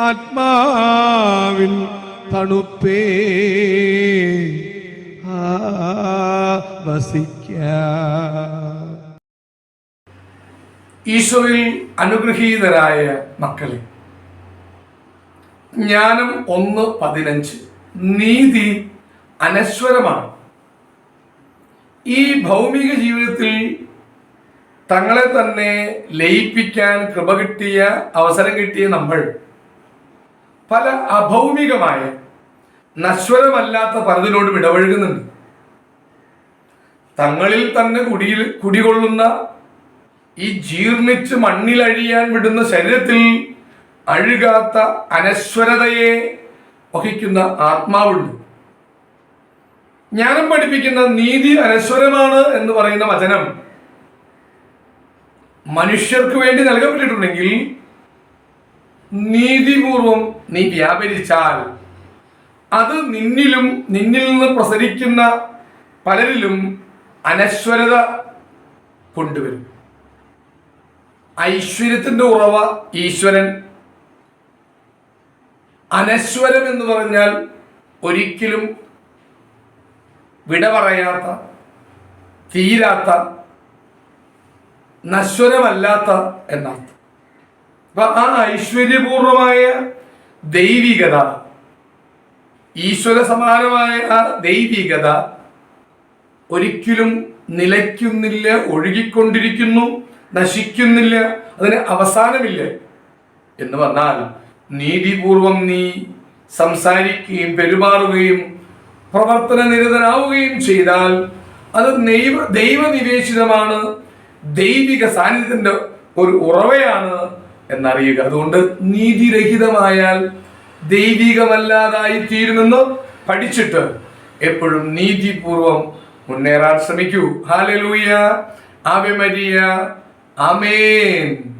ആത്മാവിൻ തണുപ്പേ. വസിക്ക. ഈശോയിൽ അനുഗ്രഹീതരായ മക്കളെ ജ്ഞാനം ഒന്ന് പതിനഞ്ച് നീതി അനശ്വരമാണ്. ഈ ഭൗമിക ജീവിതത്തിൽ തങ്ങളെ തന്നെ ലയിപ്പിക്കാൻ കൃപ കിട്ടിയ അവസരം കിട്ടിയ നമ്മൾ പല അഭൗമികമായ നശ്വരമല്ലാത്ത പലതിനോടും ഇടപഴകുന്നുണ്ട്. തങ്ങളിൽ തന്നെ കുടിയിൽ കുടികൊള്ളുന്ന ഈ ജീർണിച്ച് മണ്ണിലഴിയാൻ വിടുന്ന ശരീരത്തിൽ അഴുകാത്ത അനശ്വരതയെ വഹിക്കുന്ന ആത്മാവുണ്ട്. ജ്ഞാനം പഠിപ്പിക്കുന്ന നീതി അനശ്വരമാണ് എന്ന് പറയുന്ന വചനം മനുഷ്യർക്ക് വേണ്ടി നൽകപ്പെട്ടിട്ടുണ്ടെങ്കിൽ നീതിപൂർവം നീ വ്യാപരിച്ചാൽ അത് നിന്നിലും നിന്നിൽ നിന്ന് പ്രസരിക്കുന്ന പലരിലും അനശ്വരത കൊണ്ടുവരും. ഐശ്വര്യത്തിന്റെ ഉറവ ഈശ്വരൻ. അനശ്വരം എന്ന് പറഞ്ഞാൽ ഒരിക്കലും വിട പറയാത്ത തീരാത്ത നശ്വരമല്ലാത്ത എന്നർത്ഥം. അപ്പൊ ആ ഐശ്വര്യപൂർണമായ ദൈവികത ഈശ്വര സമാനമായ ആ ദൈവികത ഒരിക്കലും നിലയ്ക്കുന്നില്ല ഒഴുകിക്കൊണ്ടിരിക്കുന്നു നശിക്കുന്നില്ല അതിന് അവസാനമില്ല എന്ന് പറഞ്ഞാൽ നീതിപൂർവം നീ സംസാരിക്കുകയും പെരുമാറുകയും പ്രവർത്തന നിരതനാവുകയും ചെയ്താൽ അത് ദൈവ ദൈവനിവേശിതമാണ് ദൈവിക സാന്നിധ്യത്തിന്റെ ഒരു ഉറവയാണ് എന്നറിയുക. അതുകൊണ്ട് നീതിരഹിതമായാൽ ദൈവികമല്ലാതായി തീരുമെന്ന് പഠിച്ചിട്ട് എപ്പോഴും നീതിപൂർവം മുന്നേറാൻ ശ്രമിക്കൂ. Hallelujah ആവെ Maria. ആമേൻ.